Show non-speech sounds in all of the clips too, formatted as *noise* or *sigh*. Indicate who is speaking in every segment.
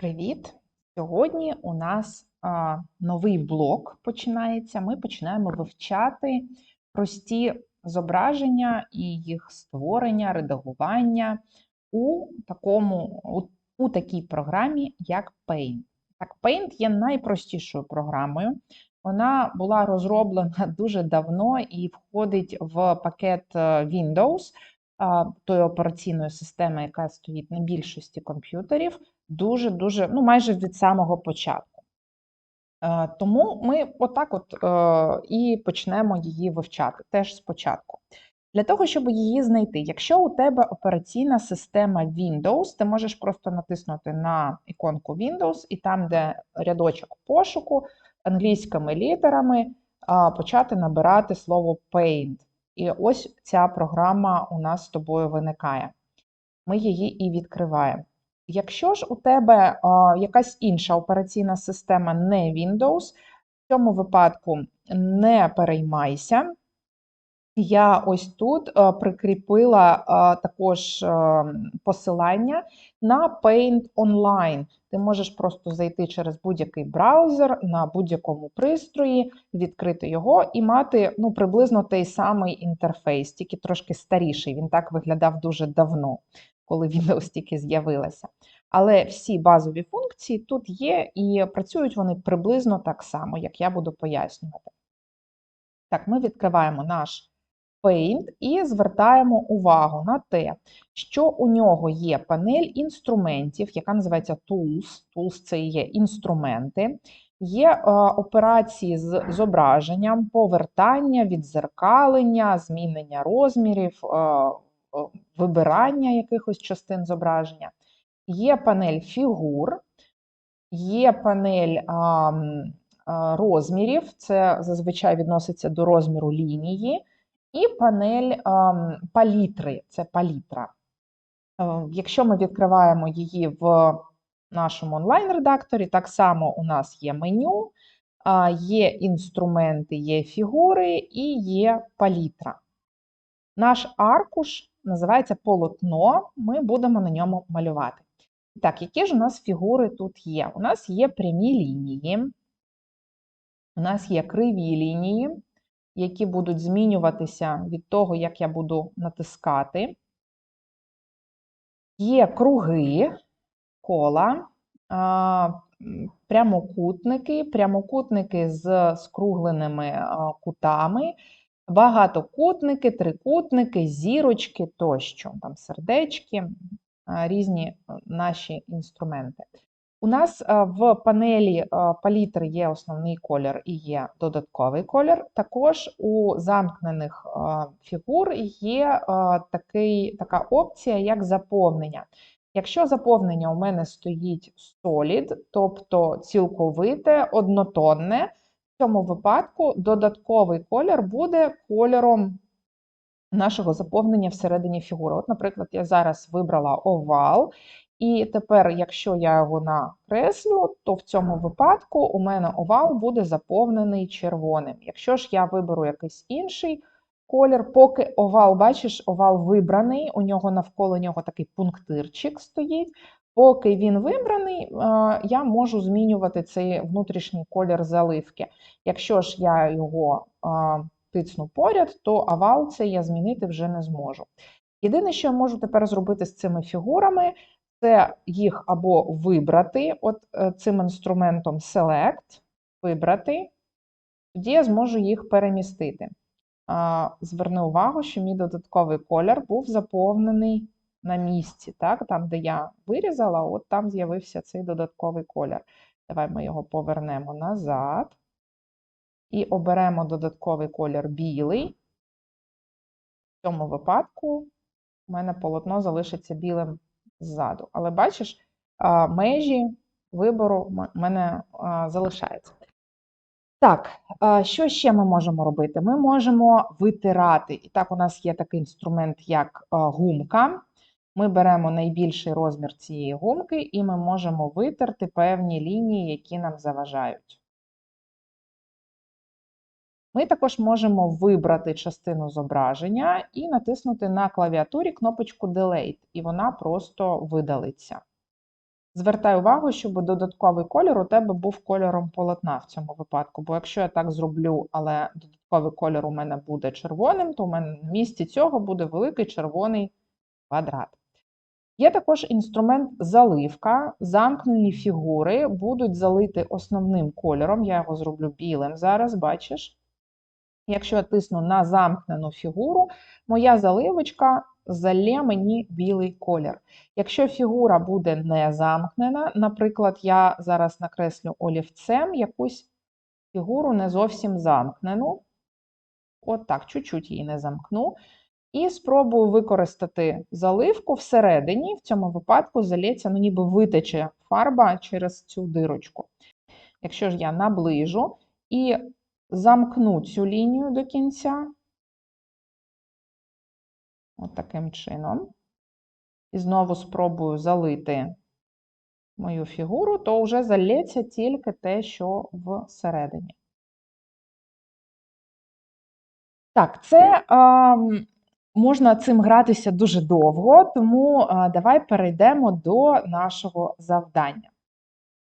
Speaker 1: Привіт! Сьогодні у нас а, новий блок починається. Ми починаємо вивчати прості зображення і їх створення, редагування у, такому, у, у такій програмі, як Paint. Так, Paint є найпростішою програмою. Вона була розроблена *laughs* дуже давно і входить в пакет е, Windows, тої операційної системи, яка стоїть на більшості комп'ютерів дуже-дуже, ну, майже від самого початку. Е, Тому ми отак от е, і почнемо її вивчати теж спочатку. Для того, щоб її знайти, якщо у тебе операційна система Windows, ти можеш просто натиснути на іконку Windows, і там, де рядочок пошуку, англійськими літерами почати набирати слово Paint. І ось ця програма у нас з тобою виникає. Ми її і відкриваємо. Якщо ж у тебе якась інша операційна система не Windows, в цьому випадку не переймайся. Я ось тут а, прикріпила а, також а, посилання на Paint Online. Ти можеш просто зайти через будь-який браузер на будь-якому пристрої, відкрити його і мати ну, приблизно той самий інтерфейс, тільки трошки старіший. Він так виглядав дуже давно коли Windows тільки з'явилася. Але всі базові функції тут є, і працюють вони приблизно так само, як я буду пояснювати. Так, ми відкриваємо наш Paint і звертаємо увагу на те, що у нього є панель інструментів, яка називається Tools. Tools це є інструменти. Є е, операції з зображенням, повертання, відзеркалення, змінення розмірів, е, вибирання якихось частин зображення. Є панель фігур, є панель розмірів, це зазвичай відноситься до розміру лінії, і панель а, палітри це палітра. А, якщо ми відкриваємо її в нашому онлайн-редакторі, так само у нас є меню, є інструменти, є фігури і є палітра. Наш аркуш називається полотно, ми будемо на ньому малювати. Так, які ж у нас фігури тут є? У нас є прямі лінії, у нас є криві лінії, які будуть змінюватися від того, як я буду натискати. Є круги, кола, прямокутники, прямокутники з скругленими кутами багатокутники, трикутники, зірочки тощо, там сердечки, різні наші інструменти. У нас в панелі палітри є основний колір і є додатковий колір. Також у замкнених фігур є такий, така опція, як заповнення. Якщо заповнення у мене стоїть solid, тобто цілковите, однотонне, в цьому випадку додатковий колір буде кольором нашого заповнення всередині фігури. От, наприклад, я зараз вибрала овал, і тепер, якщо я його накреслю, то в цьому випадку у мене овал буде заповнений червоним. Якщо ж я виберу якийсь інший колір, поки овал, бачиш, овал вибраний, у нього навколо нього такий пунктирчик стоїть, Поки він вибраний, я можу змінювати цей внутрішній колір заливки. Якщо ж я його тицну поряд, то овал це я змінити вже не зможу. Єдине, що я можу тепер зробити з цими фігурами, це їх або вибрати от е, цим інструментом Select, вибрати, тоді я зможу їх перемістити. Зверни увагу, що мій додатковий колір був заповнений на місці, так, там, де я вирізала, от там з'явився цей додатковий колір. Давай ми його повернемо назад і оберемо додатковий колір білий. В цьому випадку у мене полотно залишиться білим ззаду. Але бачиш, межі вибору в мене залишаються. Так, що ще ми можемо робити? Ми можемо витирати. І так, у нас є такий інструмент, як гумка. Ми беремо найбільший розмір цієї гумки і ми можемо витерти певні лінії, які нам заважають. Ми також можемо вибрати частину зображення і натиснути на клавіатурі кнопочку Delete, і вона просто видалиться. Звертай увагу, щоб додатковий колір у тебе був кольором полотна в цьому випадку. Бо якщо я так зроблю, але додатковий колір у мене буде червоним, то у мене на місці цього буде великий червоний квадрат. Є також інструмент заливка. Замкнені фігури будуть залити основним кольором. Я його зроблю білим зараз, бачиш? Якщо я тисну на замкнену фігуру, моя заливочка залє мені білий колір. Якщо фігура буде не замкнена, наприклад, я зараз накреслю олівцем якусь фігуру не зовсім замкнену. От так, чуть-чуть її не замкну. І спробую використати заливку всередині, в цьому випадку залється, ну ніби витече фарба через цю дирочку. Якщо ж я наближу і замкну цю лінію до кінця, от таким чином, і знову спробую залити мою фігуру, то вже залється тільки те, що всередині. Так, це е, можна цим гратися дуже довго, тому давай перейдемо до нашого завдання.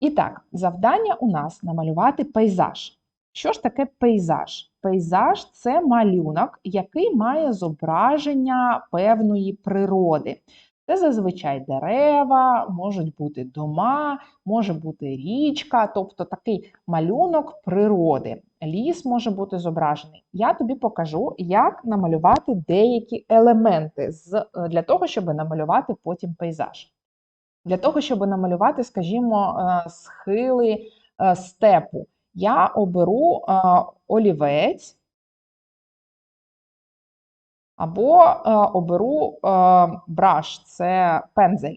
Speaker 1: І так, завдання у нас намалювати пейзаж. Що ж таке пейзаж? Пейзаж це малюнок, який має зображення певної природи. Це зазвичай дерева, можуть бути дома, може бути річка, тобто такий малюнок природи. Ліс може бути зображений. Я тобі покажу, як намалювати деякі елементи для того, щоб намалювати потім пейзаж. Для того, щоб намалювати, скажімо, е, схили е, степу, я оберу е, олівець. Або е, оберу е, браш, це пензель.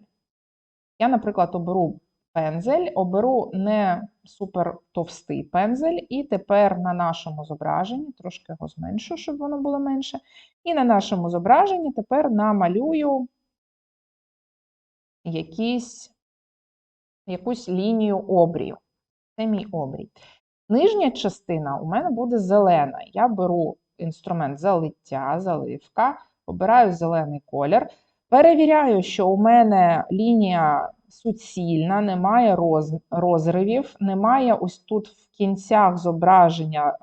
Speaker 1: Я, наприклад, оберу пензель, оберу не супер товстий пензель, і тепер на нашому зображенні, трошки його зменшу, щоб воно було менше. І на нашому зображенні тепер намалюю якісь, якусь лінію обрію. Це мій обрій. Нижня частина у мене буде зелена. Я беру інструмент залиття, заливка, обираю зелений колір. Перевіряю, що у мене лінія суцільна, немає роз, розривів, немає ось тут в кінцях зображення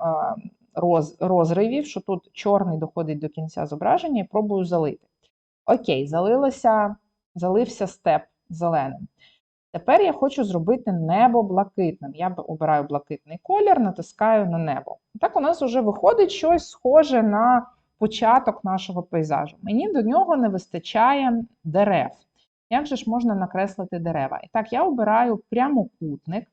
Speaker 1: роз, розривів, що тут чорний доходить до кінця зображення, і пробую залити. Окей, залилося, залився степ зеленим. Тепер я хочу зробити небо блакитним. Я обираю блакитний колір, натискаю на небо. Так у нас вже виходить щось схоже на початок нашого пейзажу. Мені до нього не вистачає дерев. Як же ж можна накреслити дерева? І так, я обираю прямокутник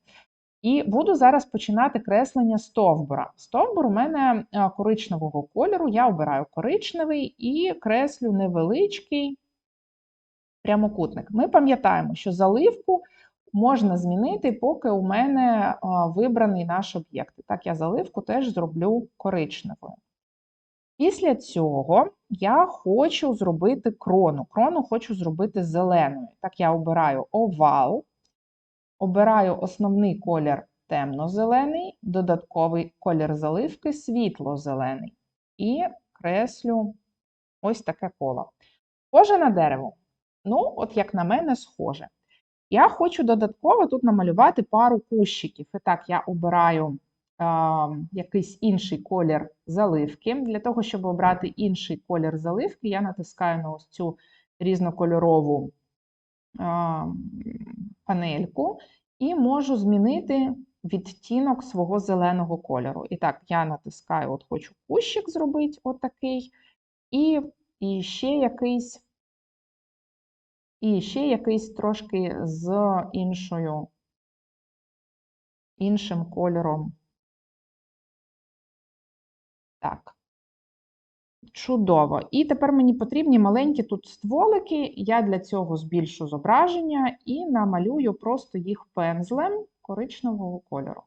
Speaker 1: і буду зараз починати креслення стовбура. Стовбур у мене коричневого кольору, я обираю коричневий і креслю невеличкий прямокутник. Ми пам'ятаємо, що заливку можна змінити, поки у мене вибраний наш об'єкт. Так, я заливку теж зроблю коричневою. Після цього я хочу зробити крону. Крону хочу зробити зеленою. Так, я обираю овал, обираю основний колір темно-зелений, додатковий колір заливки світло-зелений. І креслю ось таке коло. Схоже на дерево. Ну, от як на мене, схоже. Я хочу додатково тут намалювати пару кущиків. І так, я обираю а, якийсь інший колір заливки. Для того, щоб обрати інший колір заливки, я натискаю на ось цю різнокольорову а, панельку і можу змінити відтінок свого зеленого кольору. І так, я натискаю, от хочу кущик зробити, отакий, і, і ще якийсь. І ще якийсь трошки з іншою, іншим кольором. Так. Чудово. І тепер мені потрібні маленькі тут стволики. Я для цього збільшу зображення і намалюю просто їх пензлем коричневого кольору.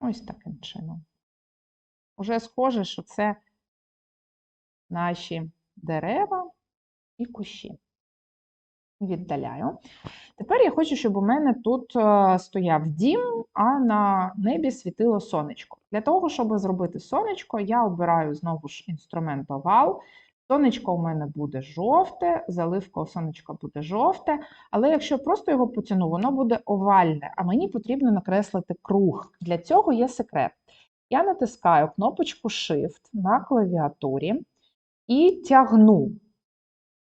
Speaker 1: Ось таким чином. Уже схоже, що це наші дерева і кущі. Віддаляю. Тепер я хочу, щоб у мене тут е, стояв дім, а на небі світило сонечко. Для того, щоб зробити сонечко, я обираю знову ж інструмент овал. Сонечко у мене буде жовте, заливка у сонечка буде жовте, але якщо просто його потягну, воно буде овальне, а мені потрібно накреслити круг. Для цього є секрет. Я натискаю кнопочку Shift на клавіатурі і тягну.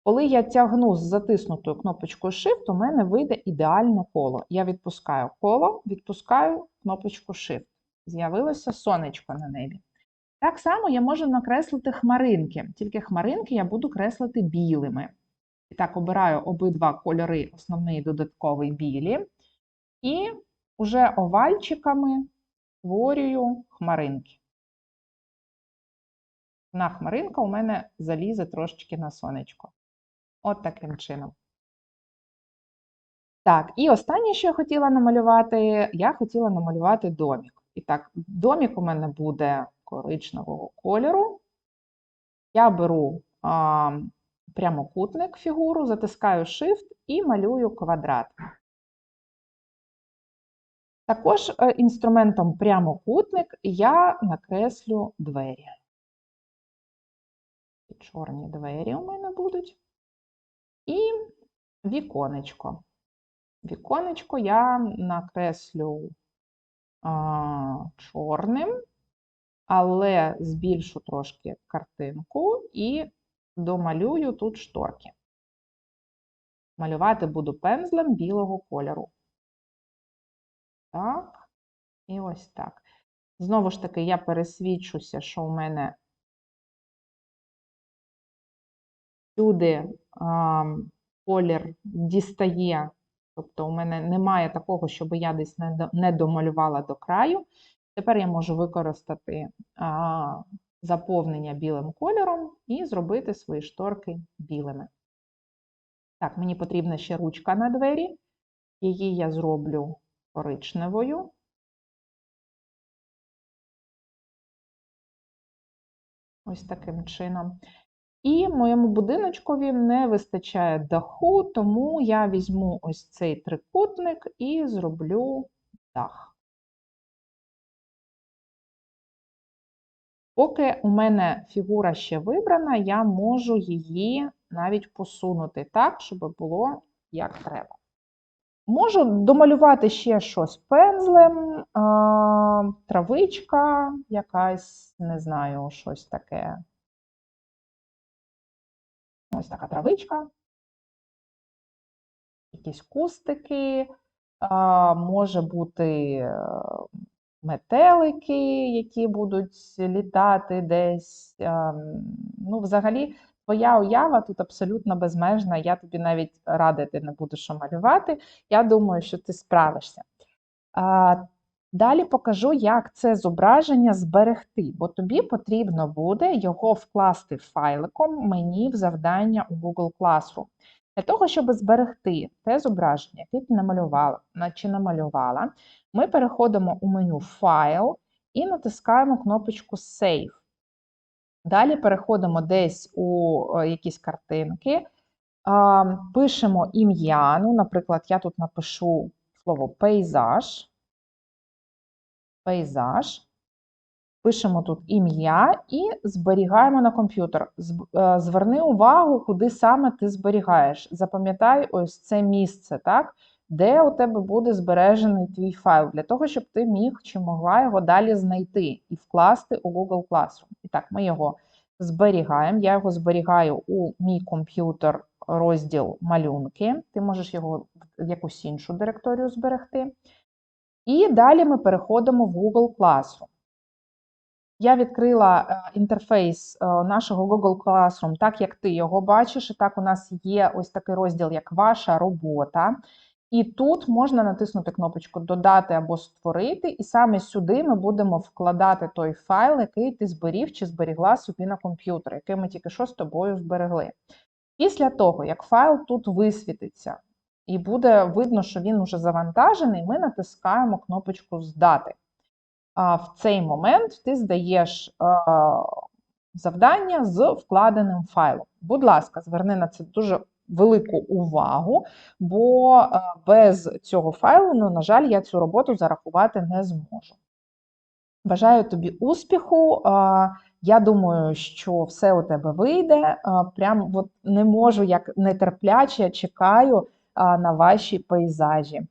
Speaker 1: Коли я тягну з затиснутою кнопочкою Shift, у мене вийде ідеальне коло. Я відпускаю коло, відпускаю кнопочку Shift. З'явилося сонечко на небі. Так само я можу накреслити хмаринки, тільки хмаринки я буду креслити білими. І так, обираю обидва кольори, основний і додатковий білі, і вже овальчиками створюю хмаринки. На хмаринка у мене залізе трошечки на сонечко. От таким чином. Так, і останнє, що я хотіла намалювати, я хотіла намалювати домік. І так, домік у мене буде коричневого кольору. Я беру а, прямокутник фігуру, затискаю Shift і малюю квадрат. Також е, інструментом прямокутник я накреслю двері. Чорні двері у мене будуть. І віконечко. Віконечко я накреслю а, чорним, але збільшу трошки картинку і домалюю тут шторки. Малювати буду пензлем білого кольору. Так, і ось так. Знову ж таки, я пересвідчуся, що у мене всюди колір дістає, тобто у мене немає такого, щоб я десь не домалювала до краю. Тепер я можу використати заповнення білим кольором і зробити свої шторки білими. Так, мені потрібна ще ручка на двері, її я зроблю коричневою. Ось таким чином. І моєму будиночкові не вистачає даху, тому я візьму ось цей трикутник і зроблю дах. Поки у мене фігура ще вибрана, я можу її навіть посунути так, щоб було як треба. Можу домалювати ще щось пензлем, травичка, якась, не знаю, щось таке. Ось така травичка, якісь кустики, може бути е, метелики, які будуть літати десь. Ну, взагалі, Твоя уява тут абсолютно безмежна, я тобі навіть радити не буду, що малювати. Я думаю, що ти справишся. Далі покажу, як це зображення зберегти, бо тобі потрібно буде його вкласти файликом мені в завдання у Google Classroom. Для того, щоб зберегти те зображення, яке ти намалювала чи намалювала, ми переходимо у меню Файл і натискаємо кнопочку Save. Далі переходимо десь у е, якісь картинки, пишемо ім'я. Ну, Наприклад, я тут напишу слово пейзаж. Пейзаж. Пишемо тут ім'я і зберігаємо на комп'ютер. Е, зверни увагу, куди саме ти зберігаєш. Запам'ятай ось це місце, так? де у тебе буде збережений твій файл, для того, щоб ти міг чи могла його далі знайти і вкласти у Google Classroom. І так, ми його зберігаємо. Я його зберігаю у мій комп'ютер розділ малюнки. Ти можеш його в якусь іншу директорію зберегти. І далі ми переходимо в Google Classroom. Я відкрила е, інтерфейс е, нашого Google Classroom, так як ти його бачиш. І так, у нас є ось такий розділ, як ваша робота. І тут можна натиснути кнопочку Додати або створити, і саме сюди ми будемо вкладати той файл, який ти зберіг чи зберігла собі на комп'ютер, який ми тільки що з тобою зберегли. Після того, як файл тут висвітиться, і буде видно, що він вже завантажений, ми натискаємо кнопочку Здати. А в цей момент ти здаєш завдання з вкладеним файлом. Будь ласка, зверни на це дуже велику увагу, бо без цього файлу, ну, на жаль, я цю роботу зарахувати не зможу. Бажаю тобі успіху. Я думаю, що все у тебе вийде. Прям от не можу, як нетерпляче чекаю на ваші пейзажі.